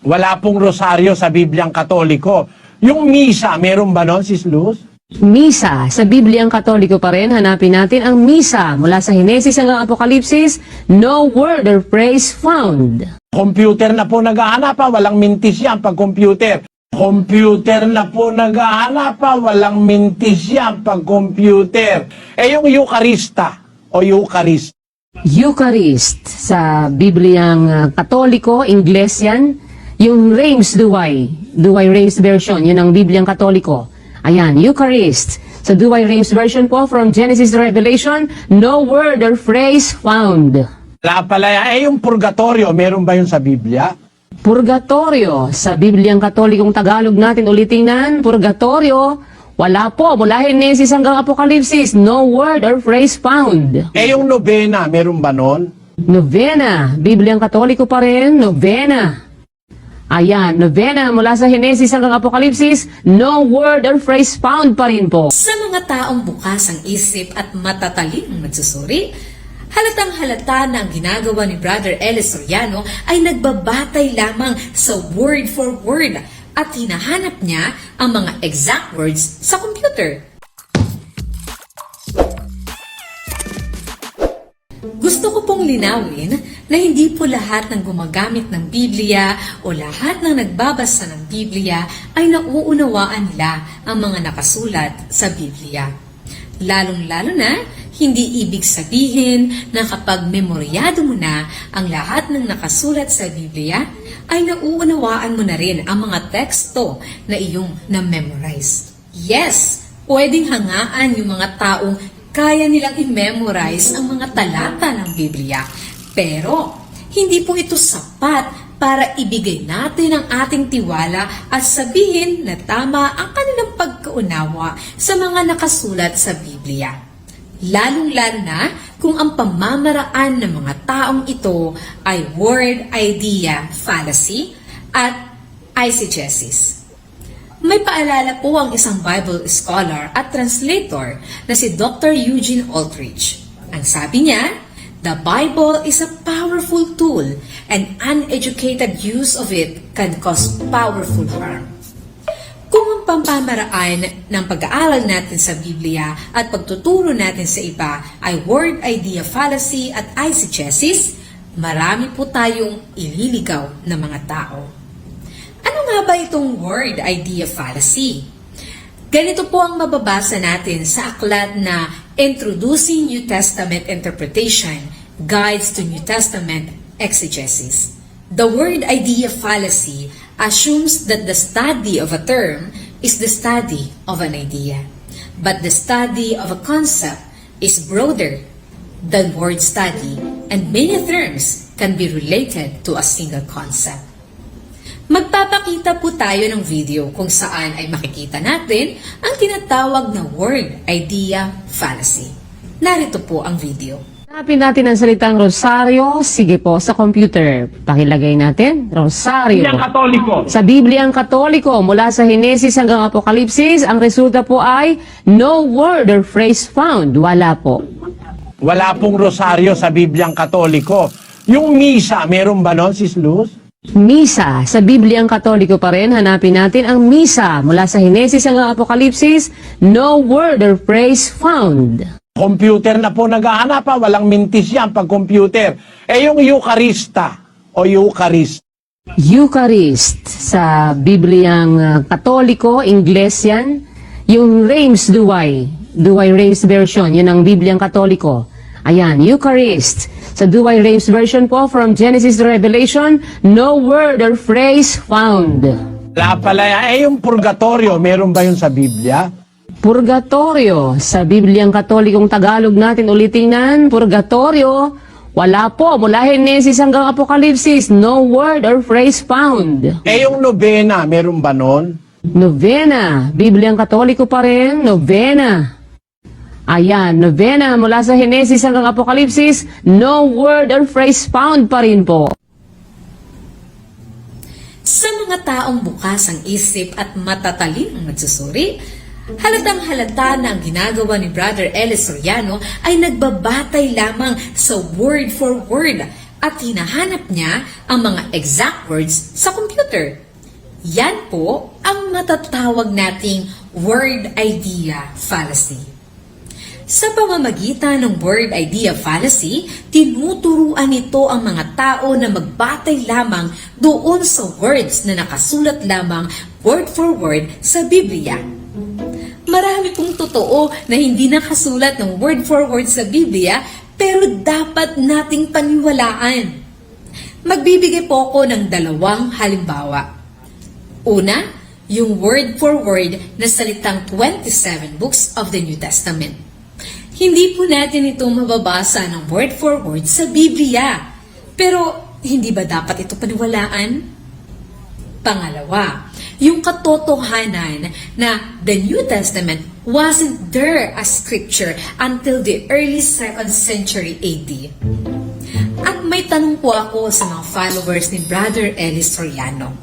Wala pong rosaryo sa Bibliang Katoliko. Yung misa, meron ba nun, Sis Luz? Misa. Sa Bibliang Katoliko pa rin, hanapin natin ang Misa. Mula sa Henesis hanggang Apokalipsis, no word or phrase found. Computer na po naghahanap pa, walang mintis yan pag computer. Computer na po naghahanap pa, walang mintis yan pag computer. Eh yung Eucharista o Eucharist, Eucharist. Sa Bibliang ah, Katoliko, Ingles yan. Yung Reims Duway. Duway Reims version, yun ang Bibliang Katoliko. Ayan, Eucharist. Sa Duway Reims version po, from Genesis to Revelation, no word or phrase found. wala pala. Eh yung purgatorio, meron ba yun sa Biblia? Purgatorio. Sa Bibliang Katolikong Tagalog natin ulitin Purgatorio. Wala po. Mula Henesis hanggang Apokalipsis, no word or phrase found. Eh yung nobena, meron ba nun? Novena. Bibliang Katoliko pa rin, novena. Ayan, novena mula sa Henesis hanggang Apokalipsis, no word or phrase found pa rin po. Sa mga taong bukas ang isip at matatalinong nagsusuri, halatang halata na ang ginagawa ni Brother Ellis Soriano ay nagbabatay lamang sa word for word at hinahanap niya ang mga exact words sa computer. Gusto ko pong linawin na hindi po lahat ng gumagamit ng Biblia o lahat ng nagbabasa ng Biblia ay nauunawaan nila ang mga nakasulat sa Biblia. Lalong-lalo na, hindi ibig sabihin na kapag memoryado mo na ang lahat ng nakasulat sa Biblia, ay nauunawaan mo na rin ang mga teksto na iyong na-memorize. Yes, pwedeng hangaan yung mga taong kaya nilang i-memorize ang mga talata ng Biblia. Pero, hindi po ito sapat para ibigay natin ang ating tiwala at sabihin na tama ang kanilang pagkaunawa sa mga nakasulat sa Biblia. Lalong-lalo na kung ang pamamaraan ng mga taong ito ay word idea fallacy at eisegesis. May paalala po ang isang Bible scholar at translator na si Dr. Eugene Aldrich. Ang sabi niya, The Bible is a powerful tool and uneducated use of it can cause powerful harm. Kung ang pampamaraan ng pag-aaral natin sa Biblia at pagtuturo natin sa iba ay word idea fallacy at eisegesis, marami po tayong ililigaw na mga tao. Ano nga ba itong word idea fallacy? Ganito po ang mababasa natin sa aklat na Introducing New Testament Interpretation, Guides to New Testament Exegesis. The word idea fallacy assumes that the study of a term is the study of an idea. But the study of a concept is broader than word study and many terms can be related to a single concept. Magpapakita po tayo ng video kung saan ay makikita natin ang tinatawag na word idea fallacy. Narito po ang video. Hanapin natin ang salitang rosaryo. Sige po, sa computer. Pakilagay natin, rosaryo. Bibliang Katoliko. Sa Bibliang Katoliko, mula sa Henesis hanggang Apokalipsis, ang resulta po ay no word or phrase found. Wala po. Wala pong rosaryo sa Bibliang Katoliko. Yung misa, meron ba nun, Sis Luz? Misa. Sa Bibliang Katoliko pa rin, hanapin natin ang Misa. Mula sa Henesis hanggang Apokalipsis, no word or phrase found. Computer na po naghahanap pa, walang mintis yan pag computer. Eh yung Eucharista o Eucharist, Eucharist. Sa Bibliang ah, Katoliko, Ingles yan. Yung Reims Duway. Duway Reims version, yun ang Bibliang Katoliko. Ayan, Eucharist. Sa Duway Reims version po, from Genesis to Revelation, no word or phrase found. wala pala yan. Eh yung purgatorio, meron ba yun sa Biblia? Purgatorio. Sa Bibliang Katolikong Tagalog natin ulitin Purgatorio. Wala po. Mula Henesis hanggang Apokalipsis, no word or phrase found. Eh yung nobena, meron ba nun? Novena. Bibliang Katoliko pa rin, novena. Ayan, novena mula sa Henesis hanggang Apokalipsis, no word or phrase found pa rin po. Sa mga taong bukas ang isip at matatalinong nagsusuri, halatang halata na ang ginagawa ni Brother Ellis Soriano ay nagbabatay lamang sa word for word at hinahanap niya ang mga exact words sa computer. Yan po ang matatawag nating word idea fallacy. Sa pamamagitan ng word idea fallacy, tinuturuan nito ang mga tao na magbatay lamang doon sa words na nakasulat lamang word for word sa Biblia. Marami pong totoo na hindi nakasulat ng word for word sa Biblia pero dapat nating paniwalaan. Magbibigay po ako ng dalawang halimbawa. Una, yung word for word na salitang 27 books of the New Testament. Hindi po natin ito mababasa ng word for word sa Biblia. Pero hindi ba dapat ito paniwalaan? Pangalawa, yung katotohanan na the New Testament wasn't there as scripture until the early 2nd century AD. At may tanong po ako sa mga followers ni Brother Ellis Soriano.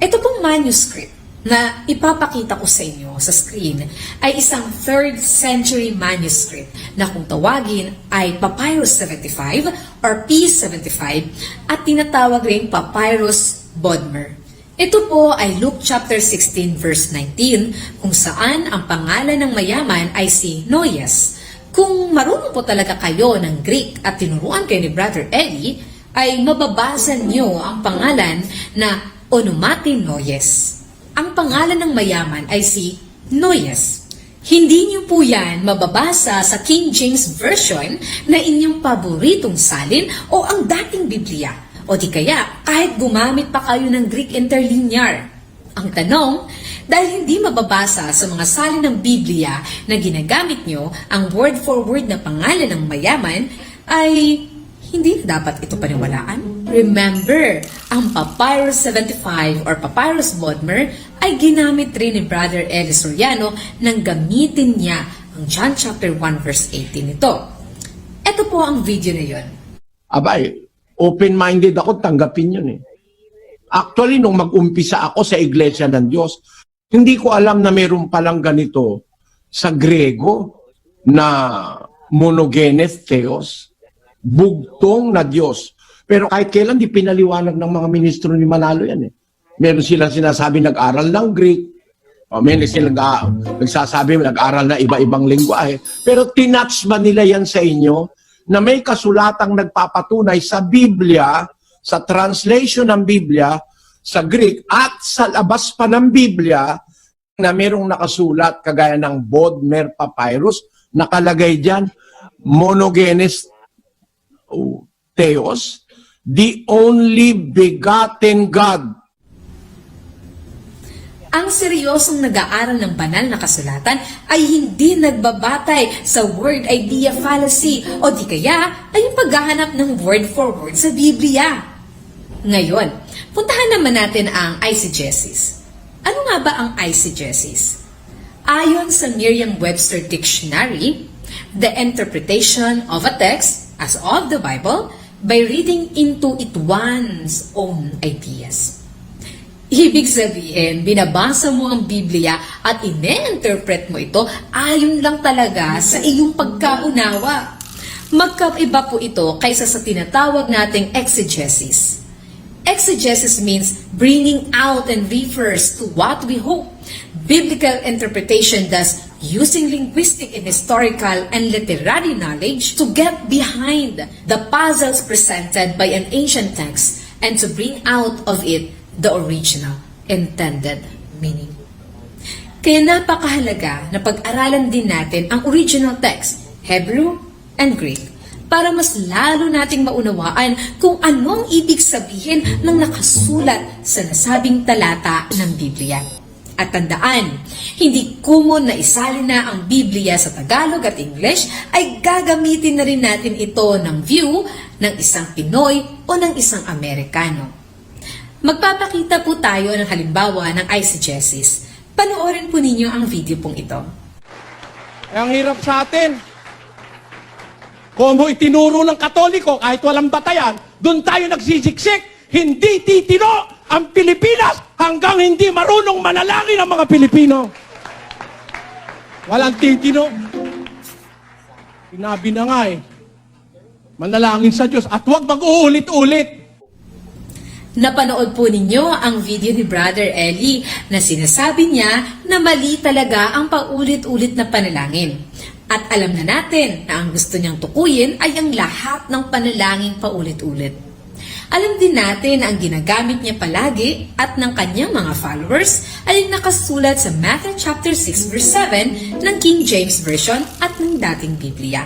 Ito pong manuscript na ipapakita ko sa inyo sa screen ay isang 3rd century manuscript na kung tawagin ay Papyrus 75 or P75 at tinatawag rin Papyrus Bodmer. Ito po ay Luke chapter 16 verse 19 kung saan ang pangalan ng mayaman ay si Noyes. Kung marunong po talaga kayo ng Greek at tinuruan kayo ni Brother Eli, ay mababasa niyo ang pangalan na Onomati Noyes. Ang pangalan ng mayaman ay si Noyes. Hindi niyo po yan mababasa sa King James Version na inyong paboritong salin o ang dating Biblia. O di kaya kahit gumamit pa kayo ng Greek interlinear. Ang tanong, dahil hindi mababasa sa mga salin ng Biblia na ginagamit nyo ang word for word na pangalan ng mayaman, ay hindi na dapat ito paniwalaan. Remember, ang Papyrus 75 or Papyrus Bodmer ay ginamit rin ni Brother Eli Soriano nang gamitin niya ang John chapter 1 verse 18 nito. Ito po ang video na yon. Abay, open-minded ako, tanggapin yun eh. Actually, nung mag-umpisa ako sa Iglesia ng Diyos, hindi ko alam na mayroon palang ganito sa Grego na monogenes theos, bugtong na Diyos. Pero kahit kailan di pinaliwanag ng mga ministro ni Manalo yan eh. Meron silang sinasabi nag-aral ng Greek, o meron silang nag- nagsasabi nag-aral na iba-ibang lingwahe. Pero tinouch ba nila yan sa inyo na may kasulatang nagpapatunay sa Biblia, sa translation ng Biblia, sa Greek, at sa labas pa ng Biblia, na merong nakasulat kagaya ng Bodmer Papyrus, nakalagay dyan, monogenes oh, Theos, the only begotten God. Ang seryosong nag-aaral ng banal na kasulatan ay hindi nagbabatay sa word idea fallacy o di kaya ay yung paghahanap ng word for word sa Biblia. Ngayon, puntahan naman natin ang eisegesis. Ano nga ba ang eisegesis? Ayon sa Merriam-Webster Dictionary, the interpretation of a text as of the Bible by reading into it one's own ideas. Ibig sabihin, binabasa mo ang Biblia at ine-interpret mo ito ayon lang talaga sa iyong pagkaunawa. Magkaiba po ito kaysa sa tinatawag nating exegesis. Exegesis means bringing out and refers to what we hope. Biblical interpretation thus using linguistic and historical and literary knowledge to get behind the puzzles presented by an ancient text and to bring out of it the original intended meaning. Kaya napakahalaga na pag-aralan din natin ang original text, Hebrew and Greek, para mas lalo nating maunawaan kung ano ang ibig sabihin ng nakasulat sa nasabing talata ng Biblia. At tandaan, hindi kumon na isalin na ang Biblia sa Tagalog at English ay gagamitin na rin natin ito ng view ng isang Pinoy o ng isang Amerikano. Magpapakita po tayo ng halimbawa ng eisegesis. Panoorin po ninyo ang video pong ito. Eh, ang hirap sa atin. Kung mo itinuro ng katoliko kahit walang batayan, doon tayo nagsisiksik. Hindi titino ang Pilipinas hanggang hindi marunong manalangin ang mga Pilipino. Walang titino. Sinabi na nga eh. manalangin sa Diyos at huwag mag-uulit-ulit. Napanood po ninyo ang video ni Brother Eli na sinasabi niya na mali talaga ang paulit-ulit na panalangin. At alam na natin na ang gusto niyang tukuyin ay ang lahat ng panalangin paulit-ulit. Alam din natin na ang ginagamit niya palagi at ng kanyang mga followers ay nakasulat sa Matthew chapter 6 verse 7 ng King James Version at ng dating Biblia.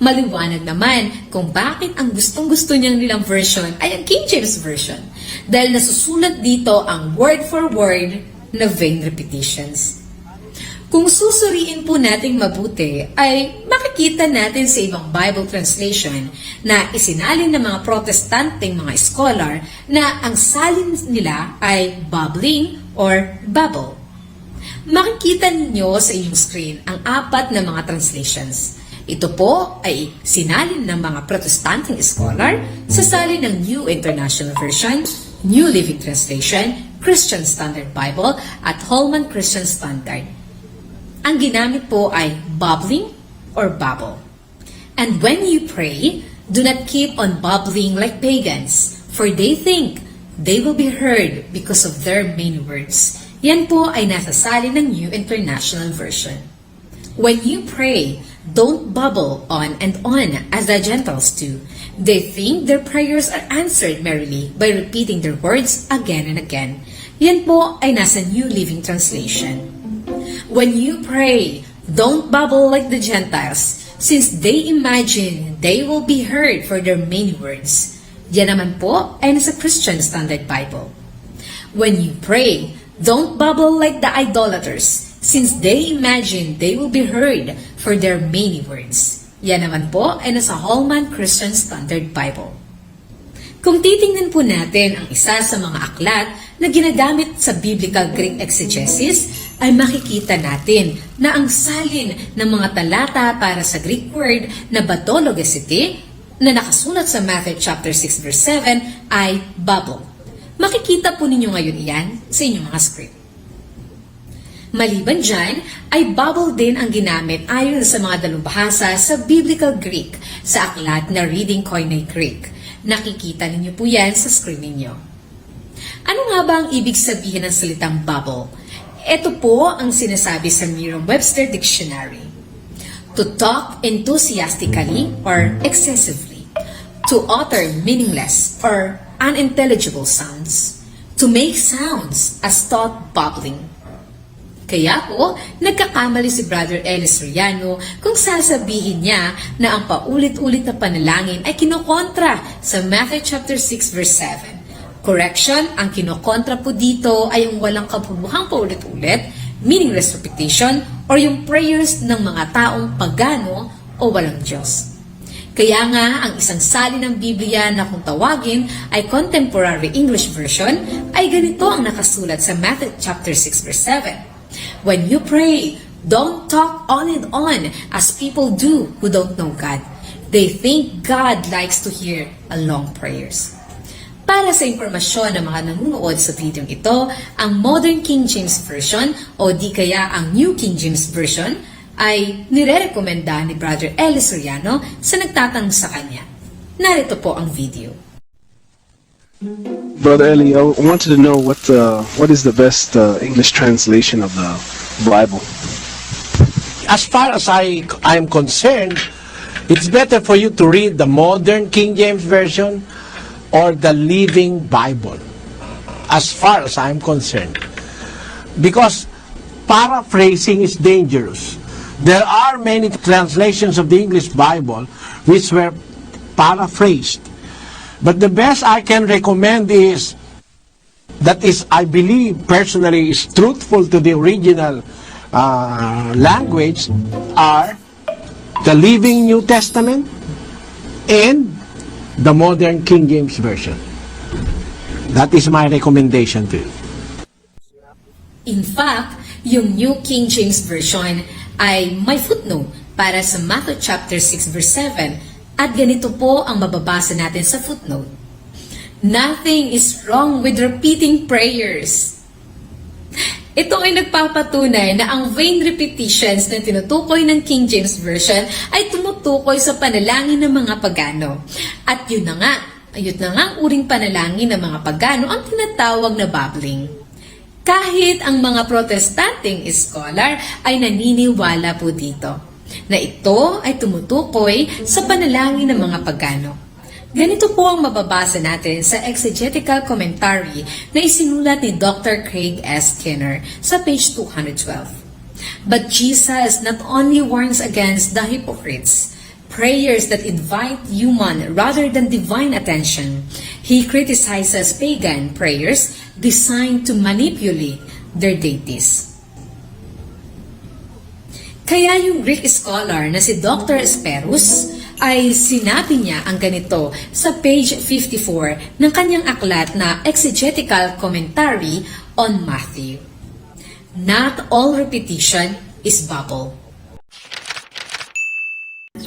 Maliwanag naman kung bakit ang gustong-gusto niyang nilang version ay ang King James Version dahil nasusulat dito ang word for word na vain repetitions. Kung susuriin po nating mabuti, ay makikita natin sa ibang Bible translation na isinalin ng mga protestanteng mga scholar na ang salin nila ay bubbling or bubble. Makikita ninyo sa inyong screen ang apat na mga translations. Ito po ay sinalin ng mga protestanteng scholar sa salin ng New International Version, New Living Translation, Christian Standard Bible at Holman Christian Standard. Ang ginamit po ay bubbling or bubble. And when you pray, do not keep on bubbling like pagans, for they think they will be heard because of their many words. Yan po ay nasa salin ng New International Version. When you pray, don't bubble on and on as the Gentiles do. They think their prayers are answered merrily by repeating their words again and again. Yan po ay nasa New Living Translation. When you pray, don't babble like the Gentiles, since they imagine they will be heard for their many words. Yan naman po ay nasa Christian Standard Bible. When you pray, don't babble like the idolaters, since they imagine they will be heard for their many words. Yan naman po ay nasa Holman Christian Standard Bible. Kung titingnan po natin ang isa sa mga aklat na ginagamit sa Biblical Greek Exegesis, ay makikita natin na ang salin ng mga talata para sa Greek word na batologesity na nakasulat sa Matthew chapter 6 verse 7 ay bubble. Makikita po ninyo ngayon iyan sa inyong mga script. Maliban dyan, ay bubble din ang ginamit ayon sa mga dalubhasa sa Biblical Greek sa aklat na Reading Koine Greek. Nakikita ninyo po yan sa screen ninyo. Ano nga ba ang ibig sabihin ng salitang bubble? Ito po ang sinasabi sa Merriam-Webster Dictionary. To talk enthusiastically or excessively. To utter meaningless or unintelligible sounds. To make sounds as thought bubbling. Kaya po, nagkakamali si Brother Ellis Riano kung sasabihin niya na ang paulit-ulit na panalangin ay kinokontra sa Matthew chapter 6 verse 7. Correction, ang kinokontra po dito ay ang walang kabubuhang paulit-ulit, meaningless repetition, or yung prayers ng mga taong pagano o walang Diyos. Kaya nga, ang isang sali ng Biblia na kung tawagin ay Contemporary English Version ay ganito ang nakasulat sa Matthew chapter 6 verse 7. When you pray, don't talk on and on as people do who don't know God. They think God likes to hear a long prayers. Para sa impormasyon ng mga nanonood sa video ito, ang Modern King James Version o di kaya ang New King James Version ay nirerekomenda ni Brother Ellis Soriano sa nagtatanong sa kanya. Narito po ang video. Brother Eli, I wanted to know what uh, what is the best uh, English translation of the Bible? As far as I I'm concerned, it's better for you to read the modern King James Version or the Living Bible. As far as I'm concerned. Because paraphrasing is dangerous. There are many translations of the English Bible which were paraphrased. But the best I can recommend is that is, I believe personally, is truthful to the original uh, language are the Living New Testament and the modern King James Version. That is my recommendation to you. In fact, yung New King James Version ay may footnote para sa Matthew chapter 6 verse 7 at ganito po ang mababasa natin sa footnote. Nothing is wrong with repeating prayers. Ito ay nagpapatunay na ang vain repetitions na tinutukoy ng King James Version ay tumutukoy sa panalangin ng mga pagano. At yun na nga, ayun na nga ang uring panalangin ng mga pagano ang tinatawag na babbling. Kahit ang mga protestanting scholar ay naniniwala po dito na ito ay tumutukoy sa panalangin ng mga pagano. Ganito po ang mababasa natin sa exegetical commentary na isinulat ni Dr. Craig S. Skinner sa page 212. But Jesus not only warns against the hypocrites, prayers that invite human rather than divine attention, he criticizes pagan prayers designed to manipulate their deities. Kaya yung Greek scholar na si Dr. Sperus ay sinabi niya ang ganito sa page 54 ng kanyang aklat na Exegetical Commentary on Matthew. Not all repetition is bubble.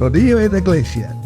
Rodillo et Iglesia.